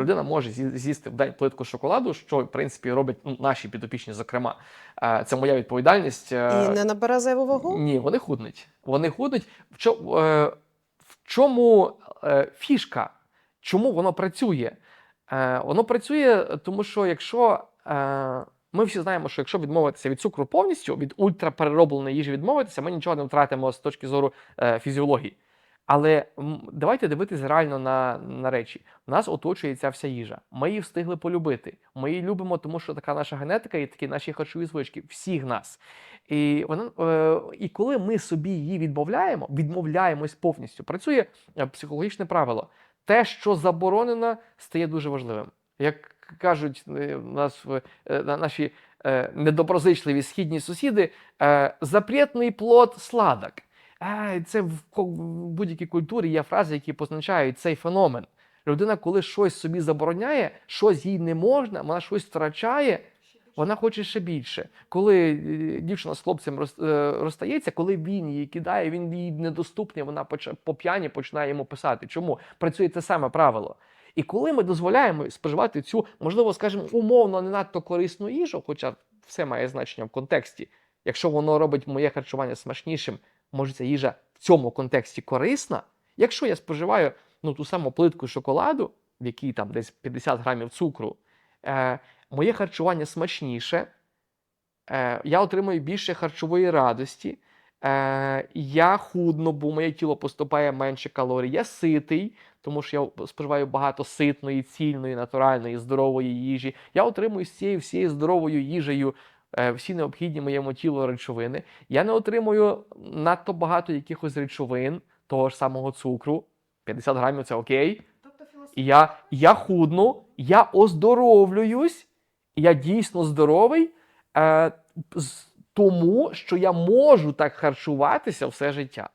Людина може з'їсти в день плитку шоколаду, що в принципі робить ну, наші підопічні, зокрема. Це моя відповідальність. Е, І не набере зайву вагу? ні, вони худнуть. Вони худнуть. В чому, е, в чому е, фішка? Чому воно працює? Воно працює, тому що якщо ми всі знаємо, що якщо відмовитися від цукру повністю, від ультрапереробленої їжі відмовитися, ми нічого не втратимо з точки зору е, фізіології. Але давайте дивитися реально на, на речі. Нас оточує ця вся їжа. Ми її встигли полюбити. Ми її любимо, тому що така наша генетика і такі наші харчові звички, всіх нас. І, вона, е, і коли ми собі її відмовляємо, відмовляємось повністю. Працює е, психологічне правило. Те, що заборонено, стає дуже важливим. Як кажуть е, нас наші недоброзичливі східні сусіди, запретний плод сладок. Це в будь-якій культурі є фрази, які позначають цей феномен. Людина, коли щось собі забороняє, щось їй не можна, вона щось втрачає, вона хоче ще більше. Коли е, дівчина з хлопцем е, розстається, коли він її кидає, він їй недоступний, вона по п'яні починає йому писати. Чому? Працює те саме правило. І коли ми дозволяємо споживати цю, можливо, скажімо, умовно не надто корисну їжу, хоча все має значення в контексті. Якщо воно робить моє харчування смачнішим, може ця їжа в цьому контексті корисна. Якщо я споживаю ну, ту саму плитку шоколаду, в якій там десь 50 грамів цукру, е, моє харчування смачніше, е, я отримую більше харчової радості, е, я худно, бо моє тіло поступає менше калорій, я ситий, тому що я споживаю багато ситної, цільної, натуральної, здорової їжі. Я отримую з цією всією здоровою їжею всі необхідні моєму тілу речовини. Я не отримую надто багато якихось речовин, того ж самого цукру. 50 грамів це окей. І я, я худну, я оздоровлююсь, я дійсно здоровий, е, тому що я можу так харчуватися все життя.